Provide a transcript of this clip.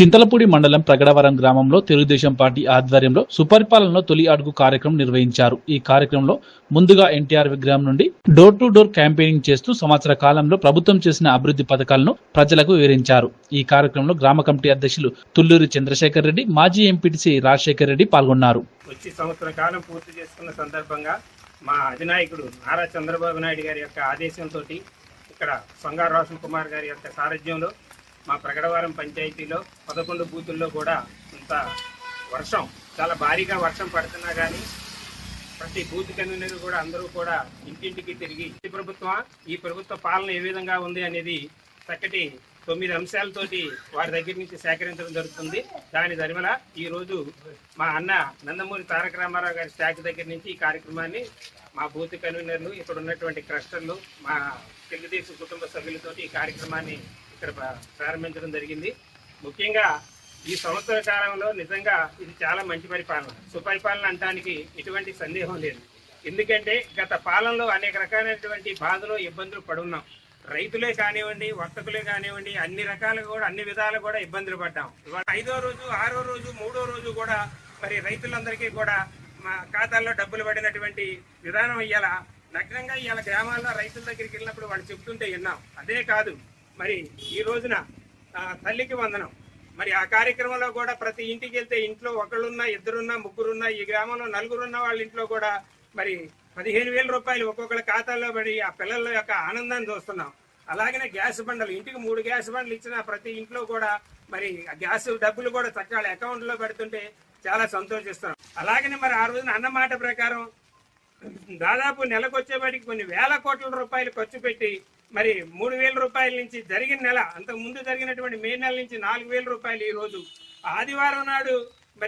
చింతలపూడి మండలం ప్రగడవరం గ్రామంలో తెలుగుదేశం పార్టీ ఆధ్వర్యంలో సుపరిపాలనలో తొలి అడుగు కార్యక్రమం నిర్వహించారు. ఈ కార్యక్రమంలో ముందుగా ఎన్టీఆర్ విగ్రహం నుండి డోర్ టు డోర్ క్యాంపెయినింగ్ చేస్తూ సంవత్సర కాలంలో ప్రభుత్వం చేసిన అభివృద్ధి పథకాలను ప్రజలకు వివరించారు. ఈ కార్యక్రమంలో గ్రామ కమిటీ అధ్యక్షులు తుల్లూరి చంద్రశేఖర్ రెడ్డి మాజీ ఎంపీటీసీ రాజశేఖర్ రెడ్డి పాల్గొన్నారు. సంవత్సర కాలం పూర్తి చేసుకున్న సందర్భంగా మా అధినాయకుడు నారా చంద్రబాబు నాయుడు గారి యొక్క ఆదేశంతో ఇక్కడ సొంగారు కుమార్ గారి యొక్క సారథ్యంలో మా ప్రగడవరం పంచాయతీలో పదకొండు బూతుల్లో కూడా ఇంత వర్షం చాలా భారీగా వర్షం పడుతున్నా కానీ ప్రతి బూత్ కన్వీనర్ కూడా అందరూ కూడా ఇంటింటికి తిరిగి ఈ ప్రభుత్వం ఈ ప్రభుత్వ పాలన ఏ విధంగా ఉంది? అనేది చక్కటి తొమ్మిది అంశాలతోటి వారి దగ్గర నుంచి సేకరించడం జరుగుతుంది. దాని దరిమల ఈరోజు మా అన్న నందమూరి తారక రామారావు గారి స్టాక్ దగ్గర నుంచి ఈ కార్యక్రమాన్ని మా బూత్ కన్వీనర్లు ఇక్కడ ఉన్నటువంటి క్రస్టర్లు మా తెలుగుదేశం కుటుంబ సభ్యులతోటి ఈ కార్యక్రమాన్ని ఇక్కడ ప్రారంభించడం జరిగింది. ముఖ్యంగా ఈ సంవత్సర కాలంలో నిజంగా ఇది చాలా మంచి పరిపాలన. సుపరిపాలన అనడానికి ఎటువంటి సందేహం లేదు. ఎందుకంటే గత పాలనలో అనేక రకాలైనటువంటి బాధలు ఇబ్బందులు పడున్నాం. రైతులే కానివ్వండి వర్తకులే కానివ్వండి అన్ని రకాలుగా కూడా అన్ని విధాలు కూడా ఇబ్బందులు పడ్డాం. ఇవాళ ఐదో రోజు ఆరో రోజు మూడో రోజు కూడా మరి రైతులందరికీ కూడా మా ఖాతాల్లో డబ్బులు పడినటువంటి విధానం ఇవాళ నగ్నంగా ఇవాళ గ్రామాల్లో రైతుల దగ్గరికి వెళ్ళినప్పుడు వాళ్ళు చెప్తుంటే విన్నాం. అదే కాదు మరి ఈ రోజున తల్లికి వందనం. మరి ఆ కార్యక్రమంలో కూడా ప్రతి ఇంటికి వెళ్తే ఇంట్లో ఒకళ్ళున్నా ఇద్దరున్నా ముగ్గురున్నా ఈ గ్రామంలో నలుగురున్న వాళ్ళ ఇంట్లో కూడా మరి పదిహేను వేల రూపాయలు ఒక్కొక్కళ్ళ ఖాతాల్లో పడి ఆ పిల్లల యొక్క ఆనందాన్ని చూస్తున్నాం. అలాగనే గ్యాస్ బండలు ఇంటికి మూడు గ్యాస్ బండలు ఇచ్చిన ప్రతి ఇంట్లో కూడా మరి ఆ గ్యాస్ డబ్బులు కూడా చక్కగా అకౌంట్లో పెడుతుంటే చాలా సంతోషిస్తున్నాం. అలాగనే మరి ఆ రోజున అన్నమాట ప్రకారం దాదాపు నెలకు వచ్చేవాడికి కొన్ని వేల కోట్ల రూపాయలు ఖర్చు పెట్టి మరి మూడు వేల రూపాయల నుంచి జరిగిన నెల అంతకు ముందు జరిగినటువంటి మే నెల నుంచి నాలుగు వేల రూపాయలు ఈ రోజు. ఆదివారం నాడు